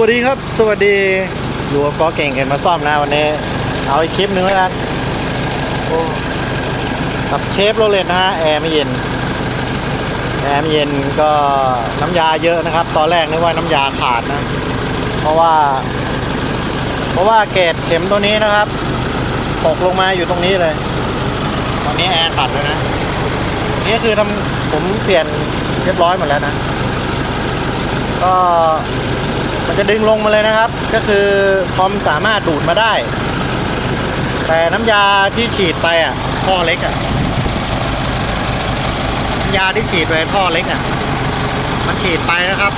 วัสดีครับ สวัสดีอยู่กับกอเก่งเห็นมาซ่อมนะวันนี้ เอาอีกคลิปหนึ่งแล้วกันกับเชฟโรเลตนะฮะแอร์ไม่เย็นแอร์ไม่เย็นก็น้ำยาเยอะนะครับ ตอนแรกนึกว่าน้ำยาขาดนะ เพราะว่า เพราะว่าเกรดเข็มตัวนี้นะครับตกลงมาอยู่ตรงนี้เลย ตอนนี้แอร์ตัดเลยนะ นี่คือทำผมเปลี่ยนเรียบร้อยหมดแล้วนะ ก็ จะดึงลงมาเลยนะครับ ก็คือคอมสามารถดูดมาได้ แต่น้ำยาที่ฉีดไปอะท่อเล็กอะยาที่ฉีดไปท่อเล็กอะมันฉีดไปนะครับ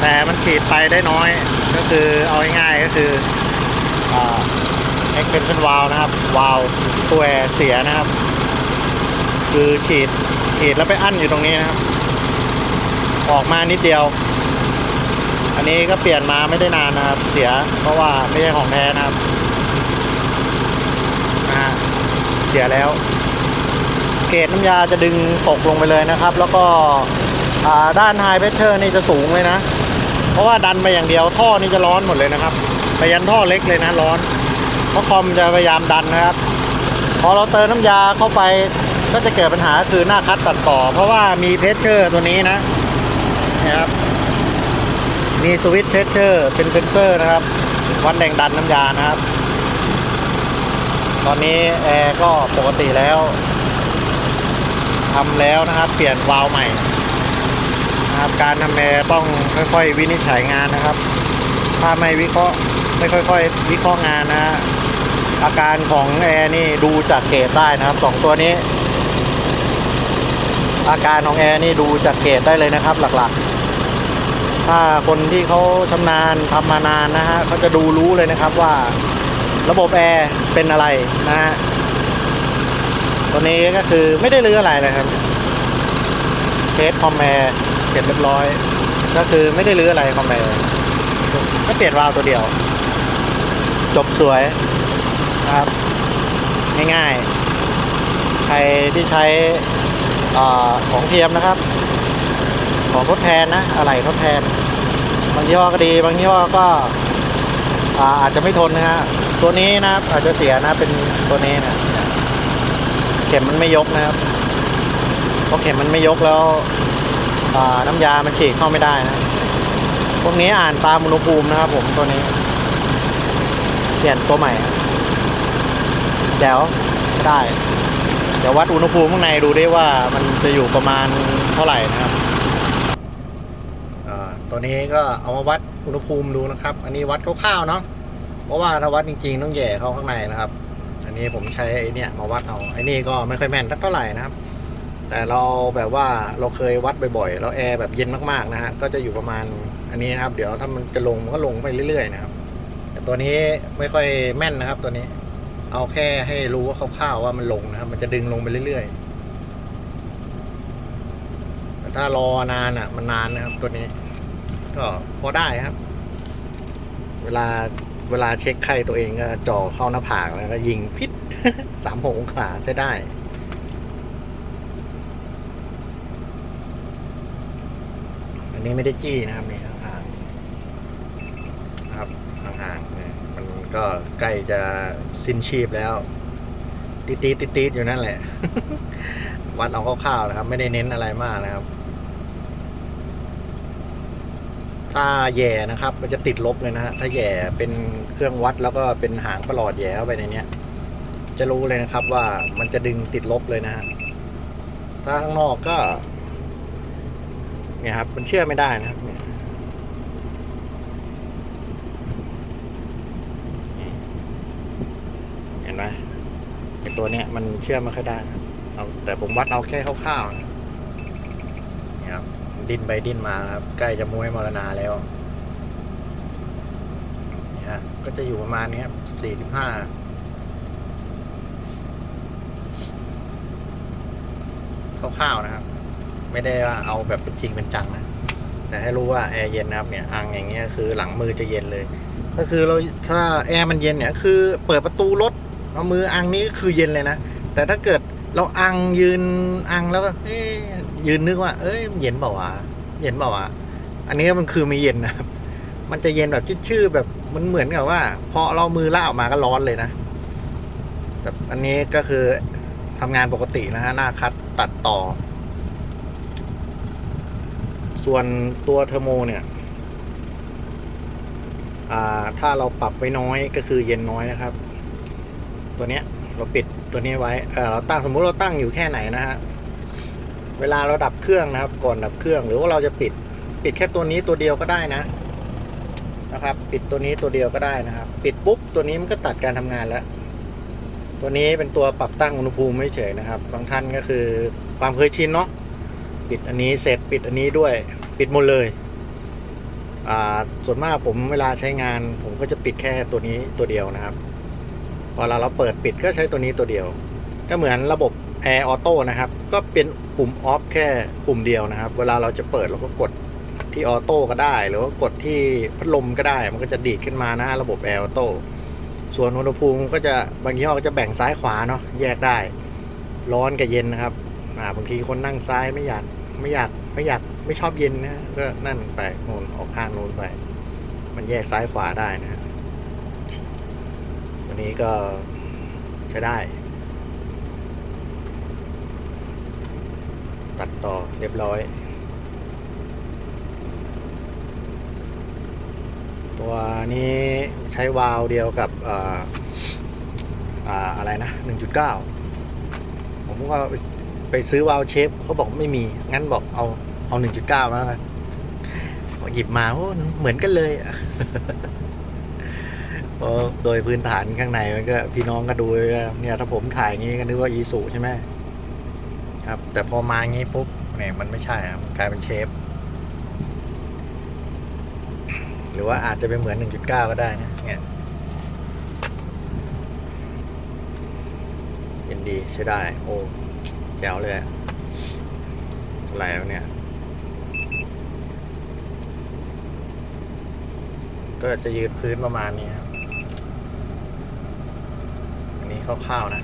แต่มันฉีดไปได้น้อย ก็คือเอาง่ายๆก็คือเอ่า extension valve นะครับวาลตัวแอร์เสียนะครับ คือฉีดฉีดแล้วไปอั้นอยู่ตรงนี้นะครับ ออกมานิดเดียว อันนี้ก็เปลี่ยนมาไม่ได้นานนะครับ เสียเพราะว่าไม่ใช่ของแท้นะครับนะฮะเสียแล้ว เกรดน้ำยาจะดึงตกลงไปเลยนะครับ แล้วก็ด้านไฮเพชเชอร์นี่จะสูงเลยนะ เพราะว่าดันไปอย่างเดียวท่อนี่จะร้อนหมดเลยนะครับไปยันท่อเล็กเลยนะร้อน เพราะคอมจะพยายามดันนะครับ พอเราเติมน้ำยาเข้าไปก็จะเกิดปัญหาคือหน้าคัดตัดต่อ เพราะว่ามีเพชเชอร์ตัวนี้นะนะครับ มีสวิตช์เพชเชอร์เป็นเซนเซอร์นะครับ วัดแรงดันน้ำยานะครับ ตอนนี้แอร์ก็ปกติแล้วทำแล้วนะครับ เปลี่ยนวาล์วใหม่นะครับ การทำแอร์ต้องค่อยๆ วินิจฉัยงานนะครับ ถ้าไม่วิเคราะห์ไม่ค่อยๆ วิเคราะห์งานนะฮะอาการของแอร์นี่ดูจากเกรดได้นะครับสองตัวนี้ อาการของแอร์นี่ดูจากเกรดได้เลยนะครับ หลักๆ ถ้าคนที่เขาชำนาญทำมานานนะฮะเขาจะดูรู้เลยนะครับว่าระบบแอร์เป็นอะไรนะฮะตัวนี้ก็คือไม่ได้รื้ออะไรเลยครับเทสคอมแอร์เสร็จเรียบร้อย ก็คือไม่ได้รื้ออะไรคอมแอร์ก็เปลี่ยนวาล์วตัวเดียว จบสวยครับ ง่ายๆ ใครที่ใช้อของเทียมนะครับ ของทดแทนนะ อะไรทดแทน บางยี่ห้อก็ดี บางยี่ห้อก็อาอาจจะไม่ทนนะฮะตัวนี้นะครับอาจจะเสียนะเป็นตัวนี้นะเข็มมันไม่ยกนะครับเพราะเข็มมันไม่ยกแล้วน้ำยามันฉีดเข้าไม่ได้นะพวกนี้อ่านตามอุณหภูมินะครับ ผมตัวนี้ เปลี่ยนตัวใหม่เดี๋ยวได้ เดี๋ยววัดอุณหภูมิข้างในดูได้ว่ามันจะอยู่ประมาณเท่าไหร่นะครับ ตัวนี้ก็เอามาวัดอุณหภูมิดูนะครับ อันนี้วัดคร่าวๆเนาะเพราะว่าถ้าวัดจริงๆต้องแย่เข้าข้างในนะครับ อันนี้ผมใช้ไอ้เนี่ยมาวัดเอาไอ้นี่ก็ไม่ค่อยแม่นสักเท่าไหร่นะครับ แต่เราแบบว่าเราเคยวัดบ่อยๆแล้วแอร์แบบเย็นมากๆนะฮะก็จะอยู่ประมาณอันนี้นะครับ เดี๋ยวถ้ามันจะลงมันก็ลงไปเรื่อยๆนะครับ แต่ตัวนี้ไม่ค่อยแม่นนะครับ ตัวนี้ เอาแค่ให้รู้ว่าคร่าวๆว่ามันลงนะครับ มันจะดึงลงไปเรื่อยๆแต่ถ้ารอนานอะ มันนานนะครับตัวนี้ ก็พอได้ครับ เวลาเวลาเช็คไข้ตัวเองก็จ่อเข้าหน้าผากแล้วก็ยิงพิษสามหกองศาใช้ได้ อันนี้ไม่ได้จี้นะครับนี่ห่างๆครับห่างๆเนี่ยมันก็ใกล้จะสิ้นชีพแล้วตีตีตีตีดๆอยู่นั่นแหละ วัดเอาคร่าวๆนะครับ ไม่ได้เน้นอะไรมากนะครับ ถ้าแย่นะครับ มันจะติดลบเลยนะฮะถ้าแย่เป็นเครื่องวัดแล้วก็เป็นหางประหลอดแย่เข้าไปในเนี้ย จะรู้เลยนะครับว่ามันจะดึงติดลบเลยนะฮะถ้าข้างนอกก็ เนี่ยครับ มันเชื่อไม่ได้นะครับเนี่ยเห็นไหมตัวเนี้ยมันเชื่อไม่ค่อยได้นะเอาแต่ผมวัดเอาแค่คร่าวๆนะ ดิ้นไปดิ้นมาครับ ใกล้จะม้วยมรณาแล้วนี่ฮะก็จะอยู่ประมาณนี้ครับสี่สิบห้าคร่าวๆนะครับ ไม่ได้ว่าเอาแบบเป็นจริงเป็นจังนะ แต่ให้รู้ว่าแอร์เย็นนะครับเนี่ยอังอย่างเงี้ยคือหลังมือจะเย็นเลย ก็คือเราถ้าแอร์มันเย็นเนี่ย คือเปิดประตูรถเอามืออังนี้ก็คือเย็นเลยนะแต่ถ้าเกิด เราอังยืนอังแล้วก็เอ๊ะยืนนึกว่า เอ้ยเย็นเปล่าวะเย็นเปล่าวะอันนี้มันคือไม่เย็นนะครับ มันจะเย็นแบบชื่อแบบมันเหมือนกับว่า พอเรามือล่าออกมาก็ร้อนเลยนะแต่อันนี้ก็คือทำงานปกตินะฮะหน้าคัดตัดต่อ ส่วนตัวเทอร์โมเนี่ยถ้าเราปรับไว้น้อยก็คือเย็นน้อยนะครับ ตัวเนี้ยเราปิด ตัวนี้ไว้เออเราตั้งสมมุติเราตั้งอยู่แค่ไหนนะฮะ เวลาเราดับเครื่องนะครับ ก่อนดับเครื่องหรือว่าเราจะปิด ปิดแค่ตัวนี้ตัวเดียวก็ได้นะ นะครับ ปิดตัวนี้ตัวเดียวก็ได้นะครับ ปิดปุ๊บตัวนี้มันก็ตัดการทำงานแล้ว ตัวนี้เป็นตัวปรับตั้งอุณหภูมิไม่เฉยนะครับ บางท่านก็คือความเคยชินเนาะ ปิดอันนี้เสร็จปิดอันนี้ด้วย ปิดหมดเลยอ่าส่วนมากผมเวลาใช้งาน ผมก็จะปิดแค่ตัวนี้ตัวเดียวนะครับ พอเราเราเปิดปิดก็ใช้ตัวนี้ตัวเดียว ก็เหมือนระบบ Air Auto นะครับ ก็เป็นปุ่มออฟแค่ปุ่มเดียวนะครับ เวลาเราจะเปิดเราก็กดที่ออโต้ก็ได้ หรือว่ากดที่พัดลมก็ได้ มันก็จะดีดขึ้นมานะระบบ Air Auto ส่วนอุณหภูมิก็จะบางยี่ห้อก็จะแบ่งซ้ายขวาเนาะแยกได้ ร้อนกับเย็นนะครับอ่าบางทีคนนั่งซ้ายไม่อยากไม่อยากไม่อยากไม่ชอบเย็นนะก็นั่นไปโน่นออกข้างโน้นไป มันแยกซ้ายขวาได้นะฮะ วนี้ก็ใช้ได้ ตัดต่อเรียบร้อย ตัวนี้ใช้วาล์วเดียวกับอ่ออ่าอะไรนะ 1.9 ผมก็ไปไปซื้อวาล์วเชฟเขาบอกไม่มี งั้นบอกเอาเอา 1.9 มาแล้วกันหยิบมาโอ้เหมือนกันเลยอะ เพราะโดยพื้นฐานข้างในมันก็พี่น้องก็ดูเนี่ยถ้าผมถ่ายงี้ก็นึกว่าอีสุใช่ไหมครับ แต่พอมางี้ปุ๊บเนี่ยมันไม่ใช่ครับกลายเป็นเชฟ หรือว่าอาจจะเป็นเหมือน 1.9 ก็ได้นะเนี่ยย็นดีใช้ได้ โอ้แจ๋วเลยอะไหร่แล้วเนี่ยก็จะยืนพื้นประมาณนี้ครับ อันนี้ คร่าวๆนะ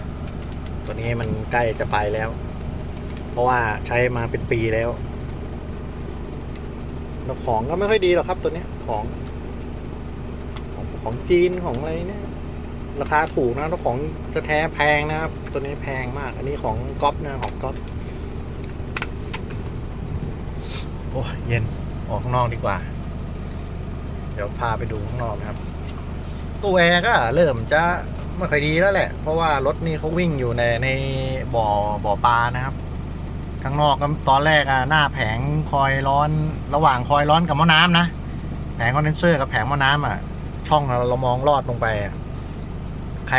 ตัวนี้มันใกล้จะไปแล้ว เพราะว่าใช้มาเป็นปีแล้วแล้วของก็ไม่ค่อยดีหรอกครับตัวนี้ของ ของของจีนของอะไรเนี่ย ราคาถูกนะแล้วของจะแท้แพงนะครับ ตัวนี้แพงมาก อันนี้ของก๊อปนะของก๊อปโอ้เย็นออกข้างนอกดีกว่า เดี๋ยวพาไปดูข้างนอกนะครับ ตัวแอร์ก็เริ่มจะ ไม่ค่อยดีแล้วแหละ เพราะว่ารถนี่เขาวิ่งอยู่ในในบ่อบ่อปลานะครับ ข้างนอกก็ตอนแรกอะหน้าแผงคอยร้อนระหว่างคอยร้อนกับหม้อน้ำนะแผงคอนเดนเซอร์กับแผงหม้อน้ำอะ ช่องเราเรามองลอดลงไป ใคร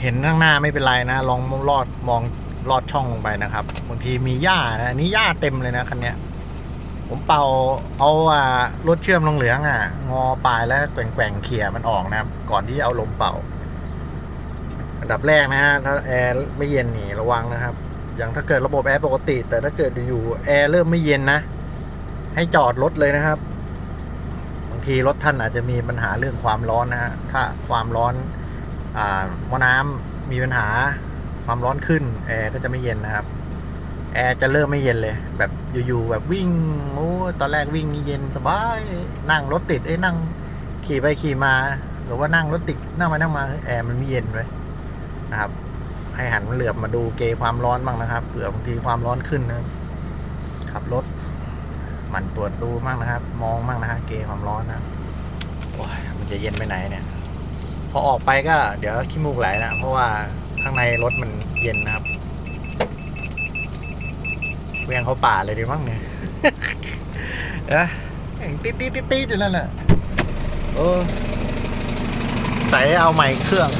เห็นข้างหน้าไม่เป็นไรนะลองลอดมองลอดช่องลงไปนะครับบางทีมีหญ้านะอันนี้หญ้าเต็มเลยนะคันเนี้ยผมเป่าเอาอ่ารถเชื่อมลงเหลืองอะ งอปลายแล้วแกว่งแกว่งเขี่ยมันออกนะครับ ก่อนที่เอาลมเป่า อันดับแรกนะฮะถ้าแอร์ไม่เย็นนี่ระวังนะครับ อย่างถ้าเกิดระบบแอร์ปกติ แต่ถ้าเกิดอยู่แอร์เริ่มไม่เย็นนะ ให้จอดรถเลยนะครับ บางทีรถท่านอาจจะมีปัญหาเรื่องความร้อนนะฮะถ้าความร้อนอ่าม้อน้ำมีปัญหาความร้อนขึ้นแอร์ก็จะไม่เย็นนะครับแอร์จะเริ่มไม่เย็นเลย แบบอยู่ๆแบบวิ่งโอ้ตอนแรกวิ่งเย็นสบายนั่งรถติดเอ้ยนั่งขี่ไปขี่มา หรือว่านั่งรถติดนั่งไปนั่งมาแอร์มันไม่เย็นเลย นะครับ ให้หันเหลือบมาดูเกยความร้อนบ้างนะครับเผื่อบางทีความร้อนขึ้นนะขับรถหมันตรวจดูบ้างนะครับ มองบ้างนะฮะเกยความร้อนนะโอ้ยมันจะเย็นไปไหนเนี่ย พอออกไปก็ เดี๋ยวขี้มูกไหลนะเพราะว่าข้างในรถมันเย็นนะครับเวียงเขาป่าเลยดีมั้งเนี่ยเอะตีตีตีตีอยู่นั่นแหละโอ้ใส่เอาใหม่เครื่อง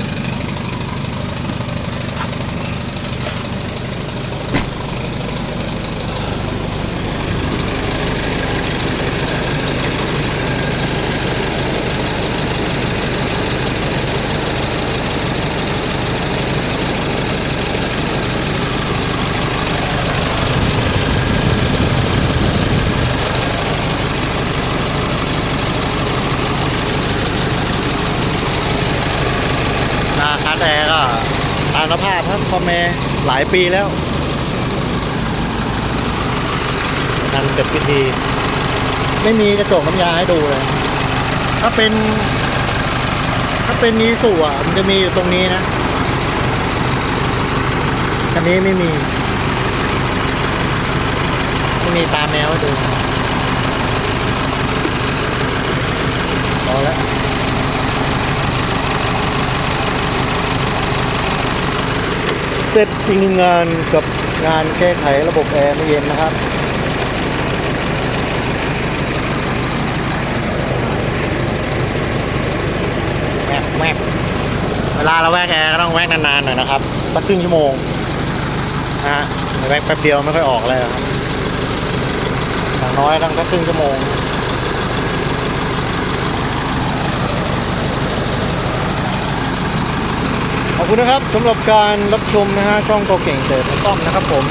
หนาคาแอร์ก็ตามสภาพครับคอมเมหลายปีแล้วนั่นเสร็จพิธี ไม่มีกระจกน้ำยาให้ดูเลย ถ้าเป็น ถ้าเป็นนีสุอะมันจะมีอยู่ตรงนี้นะอันนี้ไม่มีไม่มีตาแนวให้ดูพอแล้ว เสร็จอีกหนึ่งงานกับงานแก้ไขระบบแอร์ไม่เย็นนะครับ แวกแวกเวลาเราแวกแอร์ก็ต้องแวกนานๆหน่อยนะครับ สักครึ่งชั่วโมงนะฮะแวกแป๊บเดียวไม่ค่อยออกเลยครับอย่างน้อยต้องสักครึ่งชั่วโมง ขอบ คุณนะครับสำหรับการรับชมนะฮะช่องโตเก่งเติมซ่อมนะครับผม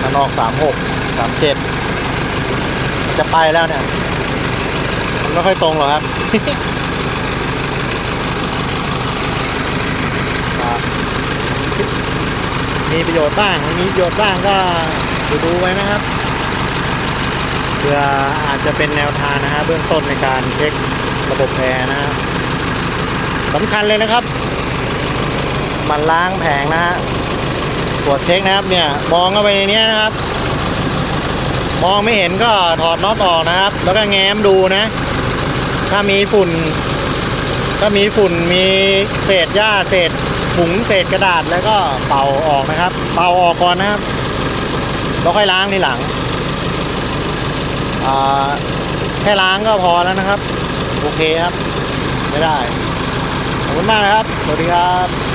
มานอกสามหกสามเจ็ดจะไปแล้วเนี่ยมันไม่ค่อยตรงหรอกครับมีประโยชน์บ้างมีประโยชน์บ้างก็ดูดูไว้นะครับเพื่ออาจจะเป็นแนวทางนะฮะเบื้องต้นในการเช็คระบบแอร์นะฮะ สำคัญเลยนะครับ มันล้างแผงนะฮะตรวจเช็คนะครับเนี่ยมองเข้าไปในนี้นะครับ มองไม่เห็นก็ถอดน็อตออกนะครับ แล้วก็แง้มดูนะ ถ้ามีฝุ่น ถ้ามีฝุ่นมีเศษหญ้าเศษถุงเศษกระดาษแล้วก็เป่าออกนะครับ เป่าออกก่อนนะครับแล้วค่อยล้างทีหลังแค่ล้างก็พอแล้วนะครับ โอเคครับ ไม่ได้ คุณมากนะครับ สวัสดีครับ